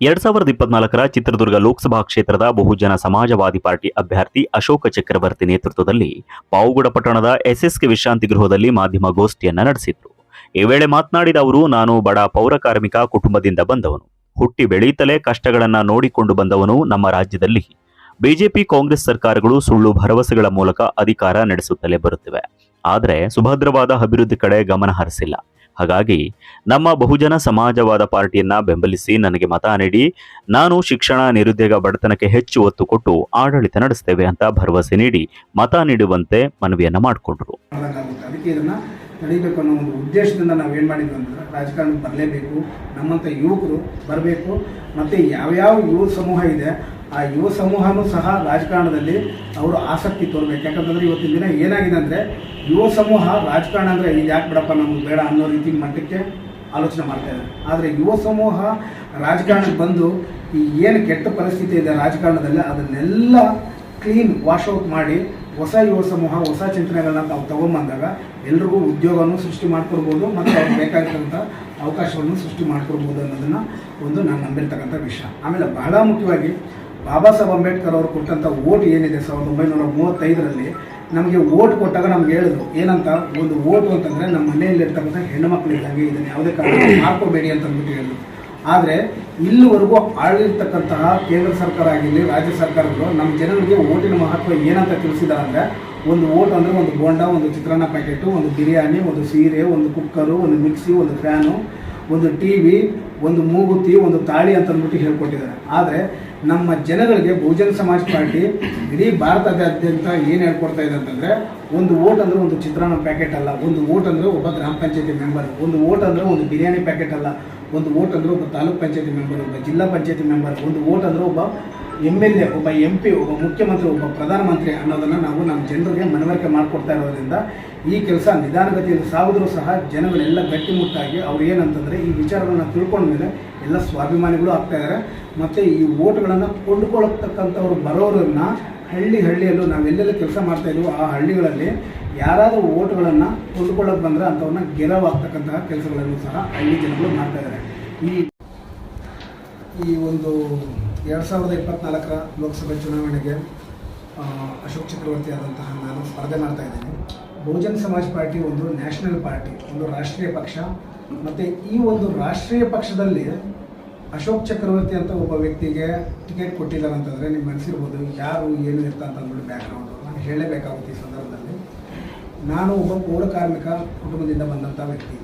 ಎರಡ್ ಸಾವಿರದ ಇಪ್ಪತ್ನಾಲ್ಕರ ಚಿತ್ರದುರ್ಗ ಲೋಕಸಭಾ ಕ್ಷೇತ್ರದ ಬಹುಜನ ಸಮಾಜವಾದಿ ಪಾರ್ಟಿ ಅಭ್ಯರ್ಥಿ ಅಶೋಕ ಚಕ್ರವರ್ತಿ ನೇತೃತ್ವದಲ್ಲಿ ಪಾವುಗಡ ಪಟ್ಟಣದ ಎಸ್ಎಸ್ಕೆ ವಿಶ್ರಾಂತಿ ಗೃಹದಲ್ಲಿ ಮಾಧ್ಯಮ ಗೋಷ್ಠಿಯನ್ನ ನಡೆಸಿದ್ರು. ಈ ವೇಳೆ ಮಾತನಾಡಿದ ಅವರು, ನಾನು ಬಡ ಪೌರ ಕಾರ್ಮಿಕ ಕುಟುಂಬದಿಂದ ಬಂದವನು. ಹುಟ್ಟಿ ಬೆಳೆಯುತ್ತಲೇ ಕಷ್ಟಗಳನ್ನು ನೋಡಿಕೊಂಡು ಬಂದವನು ನಮ್ಮ ರಾಜ್ಯದಲ್ಲಿ. ಬಿಜೆಪಿ, ಕಾಂಗ್ರೆಸ್ ಸರ್ಕಾರಗಳು ಸುಳ್ಳು ಭರವಸೆಗಳ ಮೂಲಕ ಅಧಿಕಾರ ನಡೆಸುತ್ತಲೇ ಬರುತ್ತಿವೆ. ಆದರೆ ಸುಭದ್ರವಾದ ಅಭಿವೃದ್ಧಿ ಕಡೆ ಗಮನ ಹರಿಸಿಲ್ಲ. ಹಾಗಾಗಿ ನಮ್ಮ ಬಹುಜನ ಸಮಾಜವಾದ ಪಾರ್ಟಿಯನ್ನ ಬೆಂಬಲಿಸಿ ನನಗೆ ಮತ ನೀಡಿ, ನಾನು ಶಿಕ್ಷಣ ನಿರುದ್ಯೋಗ ಬಡತನಕ್ಕೆ ಹೆಚ್ಚು ಒತ್ತು ಕೊಟ್ಟು ಆಡಳಿತ ನಡೆಸ್ತೇವೆ ಅಂತ ಭರವಸೆ ನೀಡಿ ಮತ ನೀಡುವಂತೆ ಮನವಿಯನ್ನ ಮಾಡಿಕೊಂಡ್ರು. ನಡೀಬೇಕು ಅನ್ನೋ ಒಂದು ಉದ್ದೇಶದಿಂದ ನಾವು ಏನು ಮಾಡಿದ್ವಿ ಅಂದ್ರೆ ರಾಜಕಾರಣಕ್ಕೆ ಬರಲೇಬೇಕು. ನಮ್ಮಂಥ ಯುವಕರು ಬರಬೇಕು. ಮತ್ತು ಯಾವ್ಯಾವ ಯುವ ಸಮೂಹ ಇದೆ, ಆ ಯುವ ಸಮೂಹನೂ ಸಹ ರಾಜಕಾರಣದಲ್ಲಿ ಅವರು ಆಸಕ್ತಿ ತೋರ್ಬೇಕು. ಯಾಕಂತಂದ್ರೆ ಇವತ್ತಿನ ದಿನ ಏನಾಗಿದೆ ಅಂದರೆ ಯುವ ಸಮೂಹ ರಾಜಕಾರಣ ಅಂದರೆ ಇದು ಯಾಕೆ ಬಿಡಪ್ಪ ನಮಗೆ ಬೇಡ ಅನ್ನೋ ರೀತಿ ಮಟ್ಟಕ್ಕೆ ಆಲೋಚನೆ ಮಾಡ್ತಾ ಇದ್ದಾರೆ. ಆದರೆ ಯುವ ಸಮೂಹ ರಾಜಕಾರಣಕ್ಕೆ ಬಂದು ಈ ಏನು ಕೆಟ್ಟ ಪರಿಸ್ಥಿತಿ ಇದೆ ರಾಜಕಾರಣದಲ್ಲಿ ಅದನ್ನೆಲ್ಲ ಕ್ಲೀನ್ ವಾಶ್ ಔಟ್ ಮಾಡಿ ಹೊಸ ಯುವ ಸಮೂಹ ಹೊಸ ಚಿಂತನೆಗಳನ್ನ ತಾವು ತಗೊಂಬಂದಾಗ ಎಲ್ರಿಗೂ ಉದ್ಯೋಗವನ್ನು ಸೃಷ್ಟಿ ಮಾಡ್ಕೊಡ್ಬೋದು ಮತ್ತು ಅವ್ರಿಗೆ ಬೇಕಾಗಿರ್ತಕ್ಕಂಥ ಅವಕಾಶವನ್ನು ಸೃಷ್ಟಿ ಮಾಡ್ಕೊಡ್ಬೋದು ಅನ್ನೋದನ್ನು ಒಂದು ನಾನು ನಂಬಿರ್ತಕ್ಕಂಥ ವಿಷಯ. ಆಮೇಲೆ ಬಹಳ ಮುಖ್ಯವಾಗಿ ಬಾಬಾ ಸಾಹೇಬ್ ಅಂಬೇಡ್ಕರ್ ಅವರು ಕೊಟ್ಟಂಥ ಓಟ್ ಏನಿದೆ ಸಾವಿರದ ಒಂಬೈನೂರ ಮೂವತ್ತೈದರಲ್ಲಿ ನಮಗೆ ಓಟ್ ಕೊಟ್ಟಾಗ ನಮ್ಗೆ ಹೇಳಿದ್ರು, ಏನಂತ ಒಂದು ಓಟು ಅಂತಂದರೆ ನಮ್ಮ ಮನೆಯಲ್ಲಿರ್ತಕ್ಕಂಥ ಹೆಣ್ಣು ಮಕ್ಕಳಿದ್ದಂಗೆ ಇದನ್ನು ಯಾವುದೇ ಕಾರಣ ಮಾಡ್ಕೋಬೇಡಿ ಅಂತ ಅಂದ್ಬಿಟ್ಟು ಹೇಳಿದ್ರು. ಆದರೆ ಇಲ್ಲಿವರೆಗೂ ಆಳಿರ್ತಕ್ಕಂತಹ ಕೇಂದ್ರ ಸರ್ಕಾರ ಆಗಿರಲಿ, ರಾಜ್ಯ ಸರ್ಕಾರಗಳು ನಮ್ಮ ಜನರಿಗೆ ಓಟಿನ ಮಹತ್ವ ಏನಂತ ತಿಳಿಸಿದ್ದಾರೆ ಅಂದರೆ ಒಂದು ಓಟ್ ಅಂದರೆ ಒಂದು ಬೋಂಡ, ಒಂದು ಚಿತ್ರಾನ್ನ ಪ್ಯಾಕೆಟು, ಒಂದು ಬಿರಿಯಾನಿ, ಒಂದು ಸೀರೆ, ಒಂದು ಕುಕ್ಕರು, ಒಂದು ಮಿಕ್ಸಿ, ಒಂದು ಫ್ಯಾನು, ಒಂದು ಟಿ ವಿ, ಒಂದು ಮೂಗುತಿ, ಒಂದು ತಾಳಿ ಅಂತ ಅಂದ್ಬಿಟ್ಟು ಹೇಳ್ಕೊಟ್ಟಿದ್ದಾರೆ. ಆದರೆ ನಮ್ಮ ಜನಗಳಿಗೆ ಬಹುಜನ ಸಮಾಜ ಪಾರ್ಟಿ ಇಡೀ ಭಾರತದಾದ್ಯಂತ ಏನು ಹೇಳ್ಕೊಡ್ತಾ ಇದೆ ಅಂತಂದರೆ ಒಂದು ಓಟ್ ಅಂದರೆ ಒಂದು ಚಿತ್ರಾನ್ನ ಪ್ಯಾಕೆಟ್ ಅಲ್ಲ, ಒಂದು ಓಟ್ ಅಂದರೆ ಒಬ್ಬ ಗ್ರಾಮ ಪಂಚಾಯತಿ ಮೆಂಬರ್, ಒಂದು ಓಟ್ ಅಂದರೆ ಒಂದು ಬಿರಿಯಾನಿ ಪ್ಯಾಕೆಟ್ ಅಲ್ಲ ಒಂದು ಓಟ್ ಅಂದರೆ ಒಬ್ಬ ತಾಲೂಕ್ ಪಂಚಾಯತಿ ಮೆಂಬರ್ ಒಬ್ಬ ಜಿಲ್ಲಾ ಪಂಚಾಯತಿ ಮೆಂಬರ್ ಒಂದು ಓಟ್ ಅಂದರೆ ಒಬ್ಬ ಎಂ ಎಲ್ ಎ ಒಬ್ಬ ಎಂ ಪಿ ಒಬ್ಬ ಮುಖ್ಯಮಂತ್ರಿ, ಒಬ್ಬ ಪ್ರಧಾನಮಂತ್ರಿ ಅನ್ನೋದನ್ನು ನಾವು ನಮ್ಮ ಜನರಿಗೆ ಮನವರಿಕೆ ಮಾಡಿಕೊಡ್ತಾ ಇರೋದ್ರಿಂದ ಈ ಕೆಲಸ ನಿಧಾನಗತಿಯಲ್ಲಿ ಸಾಗಿದ್ರೂ ಸಹ ಜನಗಳೆಲ್ಲ ಗಟ್ಟಿಮುಟ್ಟಾಗಿ ಅವ್ರು ಏನಂತಂದರೆ ಈ ವಿಚಾರಗಳನ್ನ ತಿಳ್ಕೊಂಡ್ಮೇಲೆ ಎಲ್ಲ ಸ್ವಾಭಿಮಾನಿಗಳು ಆಗ್ತಾ ಇದ್ದಾರೆ ಮತ್ತು ಈ ಓಟ್ಗಳನ್ನು ಕೊಂಡುಕೊಳ್ಳತಕ್ಕಂಥವ್ರು ಬರೋರನ್ನ ಹಳ್ಳಿ ಹಳ್ಳಿಯಲ್ಲೂ ನಾವೆಲ್ಲೆಲ್ಲ ಕೆಲಸ ಮಾಡ್ತಾ ಇದ್ವು ಆ ಹಳ್ಳಿಗಳಲ್ಲಿ ಯಾರಾದರೂ ಓಟ್ಗಳನ್ನು ಕೊಂಡುಕೊಳ್ಳೋಕೆ ಬಂದರೆ ಅಂಥವ್ರನ್ನ ಗೆಲುವಾಗ್ತಕ್ಕಂತಹ ಕೆಲಸಗಳನ್ನು ಸಹ ಹಳ್ಳಿ ಜನಗಳು ಮಾಡ್ತಾ ಇದ್ದಾರೆ ಈ ಈ ಒಂದು ಎರಡು ಸಾವಿರದ ಇಪ್ಪತ್ನಾಲ್ಕರ ಲೋಕಸಭೆ ಚುನಾವಣೆಗೆ ಅಶೋಕ್ ಚಕ್ರವರ್ತಿ ಆದಂತಹ ನಾನು ಸ್ಪರ್ಧೆ ಮಾಡ್ತಾ ಇದ್ದೀನಿ. ಬಹುಜನ್ ಸಮಾಜ್ ಪಾರ್ಟಿ ಒಂದು ನ್ಯಾಷನಲ್ ಪಾರ್ಟಿ, ಒಂದು ರಾಷ್ಟ್ರೀಯ ಪಕ್ಷ. ಮತ್ತು ಈ ಒಂದು ರಾಷ್ಟ್ರೀಯ ಪಕ್ಷದಲ್ಲಿ ಅಶೋಕ್ ಚಕ್ರವರ್ತಿ ಅಂತ ಒಬ್ಬ ವ್ಯಕ್ತಿಗೆ ಟಿಕೆಟ್ ಕೊಟ್ಟಿದ್ದಾರೆ ಅಂತಂದರೆ ನಿಮ್ಗೆ ಅನಿಸಿರ್ಬೋದು, ಯಾರು, ಏನು ಇರ್ತ ಅಂತ ಅಂದ್ಬಿಟ್ಟು ಬ್ಯಾಕ್ಗ್ರೌಂಡು ನಾನು ಹೇಳಲೇಬೇಕಾಗುತ್ತೆ ಈ ಸಂದರ್ಭದಲ್ಲಿ. ನಾನು ಒಬ್ಬ ಪೌರ ಕಾರ್ಮಿಕ ಕುಟುಂಬದಿಂದ ಬಂದಂಥ ವ್ಯಕ್ತಿ.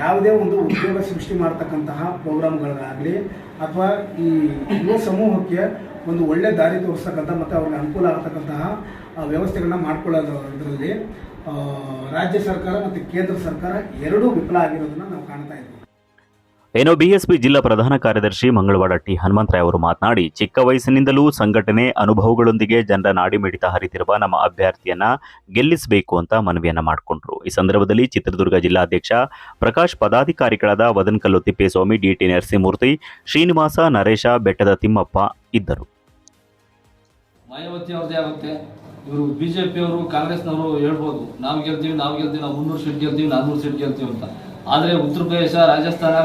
ಯಾವುದೇ ಒಂದು ಉದ್ಯೋಗ ಸೃಷ್ಟಿ ಮಾಡ್ತಕ್ಕಂತಹ ಪ್ರೋಗ್ರಾಮ್ಗಳಾಗಲಿ ಅಥವಾ ಈ ಯುವ ಸಮೂಹಕ್ಕೆ ಒಂದು ಒಳ್ಳೆ ದಾರಿ ತೋರಿಸ್ತಕ್ಕಂಥ ಮತ್ತು ಅವ್ರಿಗೆ ಅನುಕೂಲ ಆಗ್ತಕ್ಕಂತಹ ವ್ಯವಸ್ಥೆಗಳನ್ನ ಮಾಡ್ಕೊಳ್ಳೋದ್ರಲ್ಲಿ ರಾಜ್ಯ ಸರ್ಕಾರ ಮತ್ತು ಕೇಂದ್ರ ಸರ್ಕಾರ ಎರಡೂ ವಿಫಲ ಆಗಿರೋದನ್ನು ನಾವು ಕಾಣ್ತಾ ಇದ್ದೀವಿ ಏನೋ ಬಿಎಸ್ಪಿ ಜಿಲ್ಲಾ ಪ್ರಧಾನ ಕಾರ್ಯದರ್ಶಿ ಮಂಗಳವಾಡ ಟಿ ಹನುಮಂತರಾಯ್ ಅವರು ಮಾತನಾಡಿ, ಚಿಕ್ಕ ವಯಸ್ಸಿನಿಂದಲೂ ಸಂಘಟನೆ ಅನುಭವಗಳೊಂದಿಗೆ ಜನರ ನಾಡಿಮಿಡಿತ ಹರಿತಿರುವ ನಮ್ಮ ಅಭ್ಯರ್ಥಿಯನ್ನ ಗೆಲ್ಲಿಸಬೇಕು ಅಂತ ಮನವಿಯನ್ನ ಮಾಡಿಕೊಂಡ್ರು. ಈ ಸಂದರ್ಭದಲ್ಲಿ ಚಿತ್ರದುರ್ಗ ಜಿಲ್ಲಾಧ್ಯಕ್ಷ ಪ್ರಕಾಶ್ ಪದಾಧಿಕಾರಿಗಳಾದ ವದನಕಲ್ಲು ತಿಪ್ಪೇಸ್ವಾಮಿ, ಡಿಟಿ ನರಸಿಂಹಮೂರ್ತಿ, ಶ್ರೀನಿವಾಸ ನರೇಶ, ಬೆಟ್ಟದ ತಿಮ್ಮಪ್ಪ ಇದ್ದರು. ಇವರು ಬಿಜೆಪಿ ಜೆ ಪಿಯವರು ಕಾಂಗ್ರೆಸ್ನವರು ಹೇಳ್ಬೋದು, ನಾವು ಗೆಲ್ತೀವಿ ನಾವು ಗೆಲ್ತೀವಿ, ನಾವು ಮುನ್ನೂರು ಸೀಟ್ ಗೆಲ್ತೀವಿ ನಾನ್ನೂರು ಸೀಟ್ ಗೆಲ್ತೀವಿ ಅಂತ. ಆದರೆ ಉತ್ತರ ಪ್ರದೇಶ, ರಾಜಸ್ಥಾನ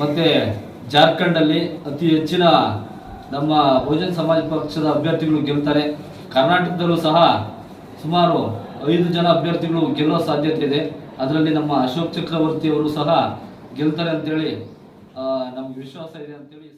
ಮತ್ತು ಜಾರ್ಖಂಡಲ್ಲಿ ಅತಿ ಹೆಚ್ಚಿನ ನಮ್ಮ ಬಹುಜನ್ ಸಮಾಜ ಪಕ್ಷದ ಅಭ್ಯರ್ಥಿಗಳು ಗೆಲ್ತಾರೆ. ಕರ್ನಾಟಕದಲ್ಲೂ ಸಹ ಸುಮಾರು ಐದು ಜನ ಅಭ್ಯರ್ಥಿಗಳು ಗೆಲ್ಲೋ ಸಾಧ್ಯತೆ ಇದೆ. ಅದರಲ್ಲಿ ನಮ್ಮ ಅಶೋಕ್ ಚಕ್ರವರ್ತಿ ಅವರು ಸಹ ಗೆಲ್ತಾರೆ ಅಂತೇಳಿ ನಮ್ಗೆ ವಿಶ್ವಾಸ ಇದೆ ಅಂತೇಳಿ